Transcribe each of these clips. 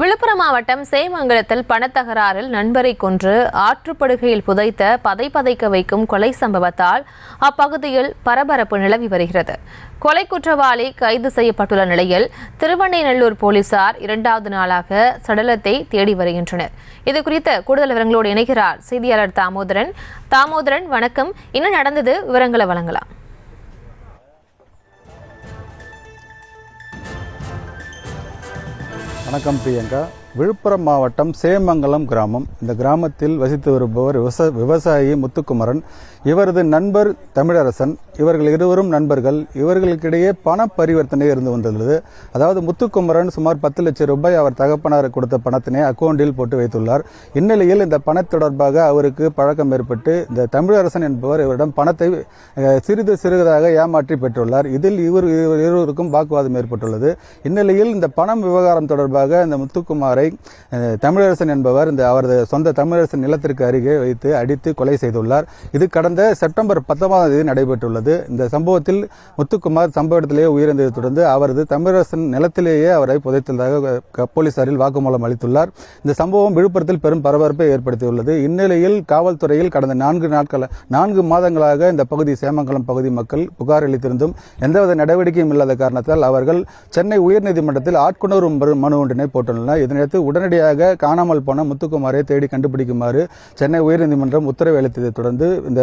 விழுப்புரம் மாவட்டம் சேமங்கலத்தில் பணத்தகராறில் நண்பரை கொன்று ஆற்றுப்படுகையில் புதைத்த பதை பதைக்க வைக்கும் கொலை சம்பவத்தால் அப்பகுதியில் பரபரப்பு நிலவி வருகிறது. கொலை குற்றவாளி கைது செய்யப்பட்டுள்ள நிலையில் திருவண்ணைநல்லூர் போலீசார் இரண்டாவது நாளாக சடலத்தை தேடி வருகின்றனர். இது குறித்த கூடுதல் விவரங்களோடு இணைகிறார் செய்தியாளர் தாமோதரன். தாமோதரன் வணக்கம். என்ன நடந்தது விவரங்களை வழங்கலாம். வணக்கம் பிரியங்கா. விழுப்புரம் மாவட்டம் சேமங்கலம் கிராமம். இந்த கிராமத்தில் வசித்து வருபவர் விவச விவசாயி முத்துக்குமரன். இவரது நண்பர் தமிழரசன். இவர்கள் இருவரும் நண்பர்கள். இவர்களுக்கிடையே பண பரிவர்த்தனை இருந்து வந்துள்ளது. அதாவது முத்துக்குமரன் சுமார் பத்து லட்சம் ரூபாய் அவர் தகப்பனார் கொடுத்த பணத்தினை அக்கவுண்டில் போட்டு வைத்துள்ளார். இந்நிலையில் இந்த பண தொடர்பாக அவருக்கு பழக்கம் ஏற்பட்டு இந்த தமிழரசன் என்பவர் இவரிடம் பணத்தை சிறிது சிறிதாக ஏமாற்றி பெற்றுள்ளார். இதில் இவர் இவர் இருவருக்கும் வாக்குவாதம் ஏற்பட்டுள்ளது. இந்நிலையில் இந்த பணம் விவகாரம் தொடர்பாக இந்த முத்துக்குமாரை அஹ், தமிழரசன் என்பவர் இந்த அவரது சொந்த தமிழரசன் நிலத்திற்கு அருகே வைத்து அடித்து கொலை செய்துள்ளார். இது கடந்த செப்டம்பர் பத்தொன்பதாம் தேதி நடைபெற்றுள்ளது. இந்த சம்பவத்தில் முத்துக்குமார் சம்பவ இடத்திலேயே உயிரிழந்ததை தொடர்ந்து அவரது தமிழரசன் நிலத்திலேயே அவரை புதைத்துள்ளதாக போலீசாரில் வாக்குமூலம் அளித்துள்ளார். இந்த சம்பவம் விழுப்புரத்தில் பெரும் பரபரப்பை ஏற்படுத்தியுள்ளது. இந்நிலையில் காவல்துறையில் கடந்த நான்கு நாட்கள் நான்கு மாதங்களாக இந்த பகுதி சேமங்கலம் பகுதி மக்கள் புகார் அளித்திருந்தும் எந்தவித நடவடிக்கையும் இல்லாத காரணத்தால் அவர்கள் சென்னை உயர்நீதிமன்றத்தில் ஆட்கொணர்வு மனு ஒன்றினை போட்டுள்ளனர். இதனையடுத்து உடனடியாக காணாமல் போன முத்துக்குமாரை தேடி கண்டுபிடிக்குமாறு சென்னை உயர்நீதிமன்றம் உத்தரவு அளித்ததைத் தொடர்ந்து இந்த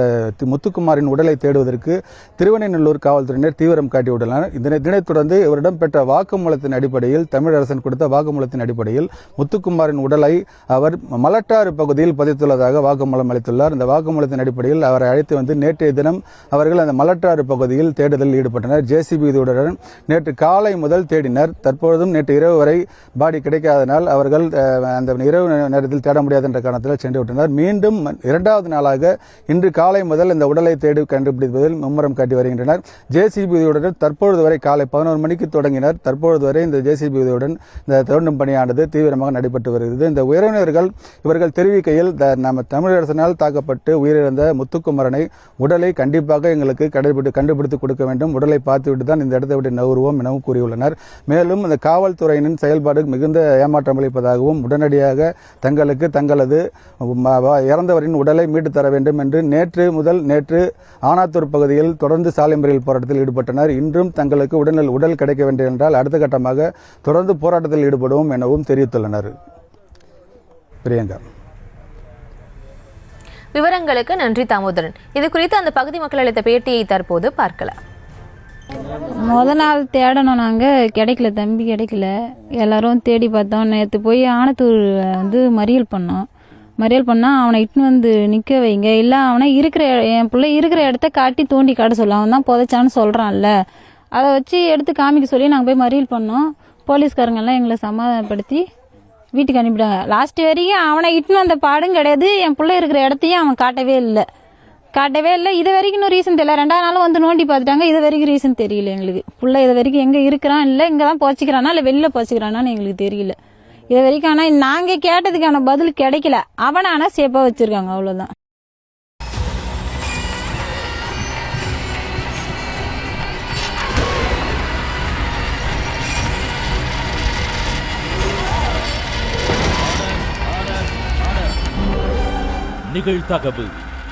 முத்துக்குமாரின் உடலை தேடுவதற்கு திருவண்ணைநல்லூர் காவல்துறையினர் தீவிரம் காட்டியுள்ளனர் இதனை இதனைத் தொடர்ந்து இவரிடம் பெற்ற வாக்குமூலத்தின் அடிப்படையில் தமிழரசன் கொடுத்த வாக்குமூலத்தின் அடிப்படையில் முத்துக்குமாரின் உடலை அவர் மலட்டாறு பகுதியில் பதித்துள்ளதாக வாக்குமூலம் அளித்துள்ளார். இந்த வாக்குமூலத்தின் அடிப்படையில் அவரை அழைத்து வந்து நேற்றைய தினம் அவர்கள் அந்த மலட்டாறு பகுதியில் தேடுதலில் ஈடுபட்டனர். ஜேசிபி உதவியுடன் நேற்று காலை முதல் தேடினர். தற்பொழுதும் நேற்று இரவு வரை பாடி கிடைக்காதனால் அவர்கள் அந்த இரவு நேரத்தில் தேட முடியாது என்ற காரணத்தில் சென்று விட்டனர். மீண்டும் இரண்டாவது நாளாக இன்று காலை முதல் இந்த உடலை தேடி கண்டுபிடிப்பதில் மும்முரம் காட்டி வருகின்றனர். ஜேசிபி உதவியுடன் தற்பொழுது வரை காலை பதினோரு மணிக்கு தொடங்கினர். தற்பொழுது வரை இந்த ஜேசிபி உதவியுடன் இந்த தோண்டும் பணியானது தீவிரமாக நடைபெற்று வருகிறது. இந்த உறவினர்கள் இவர்கள் தெரிவிக்கையில் த- நம்ம தமிழரசனால் தாக்கப்பட்டு உயிரிழந்த முத்துக்குமரனை உடலை கண்டிப்பாக எங்களுக்கு கண்டுபிடி கண்டுபிடித்து கொடுக்க வேண்டும். உடலை பார்த்துவிட்டு தான் இந்த இடத்தை விட்டு நகருவோம் எனவும் கூறியுள்ளனர். மேலும் இந்த காவல்துறையினின் செயல்பாடு மிகுந்த ஏமாற்றம் அளிப்பதாகவும் உடனடியாக தங்களுக்கு தங்களது இறந்தவரின் உடலை மீட்டு தர வேண்டும் என்று நேற்று முதல் நேற்று ஆனாத்தூர் பகுதியில் தொடர்ந்து சாலை மறியல் போராட்டத்தில் ஈடுபட்டனர். இன்றும் தங்களுக்கு உடல் உடல் கிடைக்க வேண்டும் என்றால் அடுத்த கட்டமாக தொடர்ந்து போராட்டத்தில் ஈடுபடுவோம் எனவும் தெரிவித்துள்ளனர். பிரியங்கா. விவரங்களுக்கு நன்றி தாமோதரன். இது குறித்து அந்த பகுதி மக்கள் அளித்த பேட்டியை தற்போது பார்க்கலாம். முத நாள் தேடணும் நாங்கள் கிடைக்கல தம்பி கிடைக்கல. எல்லாரும் தேடி பார்த்தோம். நேற்று போய் ஆனத்தூர் வந்து மறியல் பண்ணோம். மறியல் பண்ணால் அவனை இட்டுன்னு வந்து நிற்க வைங்க. இல்லை அவனை இருக்கிற என் பிள்ளை இருக்கிற இடத்த காட்டி தோண்டி காட்ட சொல்ல. அவன் தான் புதைச்சான்னு சொல்கிறான்ல அதை வச்சு எடுத்து காமிக்க சொல்லி நாங்கள் போய் மறியல் பண்ணோம். போலீஸ்காரங்கெல்லாம் எங்களை சமாதானப்படுத்தி வீட்டுக்கு அனுப்பிட்டாங்க. லாஸ்ட் வரைக்கும் அவனை இட்டுன்னு வந்த பாடும் கிடையாது. என் பிள்ளை இருக்கிற இடத்தையும் அவன் காட்டவே இல்லை. காட்டவே இல்லை. இது வரைக்கும் இன்னும் ரீசன் தெரியல. ரெண்டாவது நாளும் வந்து நோண்டி பார்த்துட்டாங்க. இது வரைக்கும் ரீசன் தெரியல எங்களுக்கு. புள்ள இது வரைக்கும் எங்கே இருக்கிறான் இல்லை இங்கே தான் போச்சிக்கிறானா இல்லை வெளில போச்சிக்கிறானான்னு எங்களுக்கு தெரியல. இது வரைக்கும் ஆனால் நாங்கள் கேட்டதுக்கான பதில் கிடைக்கல. அவனை ஆனால் சேஃபாக வச்சுருக்காங்க அவ்வளோதான் நிகழ்தகவு.